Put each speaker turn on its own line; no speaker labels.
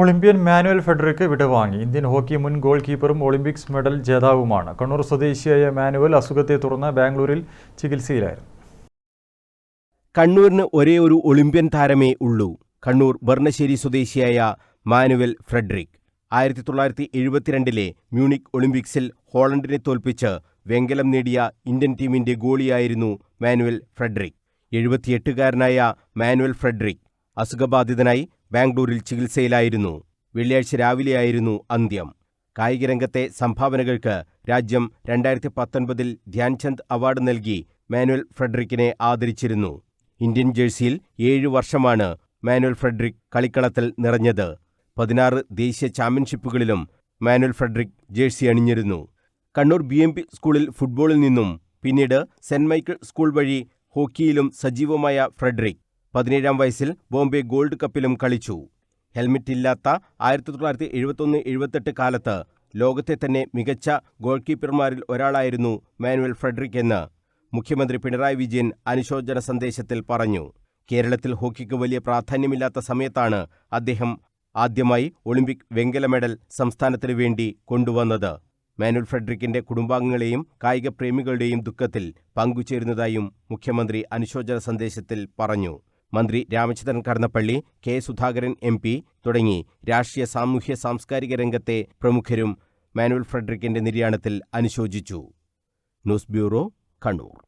Olympian manual Frederick വിടവാങ്ങി. Indian hockey മുൻ goal കീപ്പറും ഒളിമ്പിക്സ് മെഡൽ ജേതാവുമാണ്. കണ്ണൂർ സ്വദേശിയായ മാനുവൽ അസുഖത്തെ തുടർന്ന് ബാംഗ്ലൂരിൽ ചികിത്സയിലായിരുന്നു.
കണ്ണൂരിന് ഒരേ ഒരു ഒളിമ്പ്യൻ താരമേ ഉള്ളൂ. കണ്ണൂർ ബർണശ്ശേരി സ്വദേശിയായ മാനുവൽ ഫ്രെഡറിക്. ആയിരത്തി തൊള്ളായിരത്തി എഴുപത്തിരണ്ടിലെ മ്യൂണിക് ഒളിമ്പിക്സിൽ ഹോളണ്ടിനെ തോൽപ്പിച്ച് വെങ്കലം നേടിയ ഇന്ത്യൻ ടീമിന്റെ ഗോളിയായിരുന്നു മാനുവൽ ഫ്രെഡറിക്. എഴുപത്തിയെട്ടുകാരനായ മാനുവൽ ഫ്രെഡറിക് അസുഖബാധിതനായി ബാംഗ്ലൂരിൽ ചികിത്സയിലായിരുന്നു. വെള്ളിയാഴ്ച രാവിലെയായിരുന്നു അന്ത്യം. കായികരംഗത്തെ സംഭാവനകൾക്ക് രാജ്യം രണ്ടായിരത്തി പത്തൊൻപതിൽ ധ്യാൻചന്ദ് അവാർഡ് നൽകി മാനുവൽ ഫ്രെഡറിക്കിനെ ആദരിച്ചിരുന്നു. ഇന്ത്യൻ ജേഴ്സിയിൽ ഏഴു വർഷമാണ് മാനുവൽ ഫ്രെഡറിക് കളിക്കളത്തിൽ നിറഞ്ഞത്. പതിനാറ് ദേശീയ ചാമ്പ്യൻഷിപ്പുകളിലും മാനുവൽ ഫ്രെഡറിക് ജേഴ്സി അണിഞ്ഞിരുന്നു. കണ്ണൂർ ബി എം പി സ്കൂളിൽ ഫുട്ബോളിൽ നിന്നും പിന്നീട് സെന്റ് മൈക്കിൾ സ്കൂൾ വഴി ഹോക്കിയിലും സജീവമായ ഫ്രെഡറിക് പതിനേഴാം വയസ്സിൽ ബോംബെ ഗോൾഡ് കപ്പിലും കളിച്ചു. ഹെൽമെറ്റ് ഇല്ലാത്ത ആയിരത്തി തൊള്ളായിരത്തി എഴുപത്തൊന്ന് എഴുപത്തെട്ട് കാലത്ത് ലോകത്തെ തന്നെ മികച്ച ഗോൾ കീപ്പർമാരിൽ ഒരാളായിരുന്നു മാനുവൽ ഫ്രെഡറിക് എന്ന് മുഖ്യമന്ത്രി പിണറായി വിജയൻ അനുശോചന സന്ദേശത്തിൽ പറഞ്ഞു. കേരളത്തിൽ ഹോക്കിക്ക് വലിയ പ്രാധാന്യമില്ലാത്ത സമയത്താണ് അദ്ദേഹം ആദ്യമായി ഒളിമ്പിക് വെങ്കല മെഡൽ സംസ്ഥാനത്തിനു വേണ്ടി കൊണ്ടുവന്നത്. മാനുവൽ ഫ്രെഡറിക്കിന്റെ കുടുംബാംഗങ്ങളെയും കായിക പ്രേമികളുടെയും ദുഃഖത്തിൽ പങ്കുചേരുന്നതായും മുഖ്യമന്ത്രി അനുശോചന സന്ദേശത്തിൽ പറഞ്ഞു. മന്ത്രി രാമചന്ദ്രൻ കടന്നപ്പള്ളി കെ സുധാകരൻ എം തുടങ്ങി രാഷ്ട്രീയ സാമൂഹ്യ സാംസ്കാരിക രംഗത്തെ പ്രമുഖരും മാനുവൽ ഫ്രെഡറിക്കിന്റെ നിര്യാണത്തിൽ അനുശോചിച്ചു. News bureau Kannur.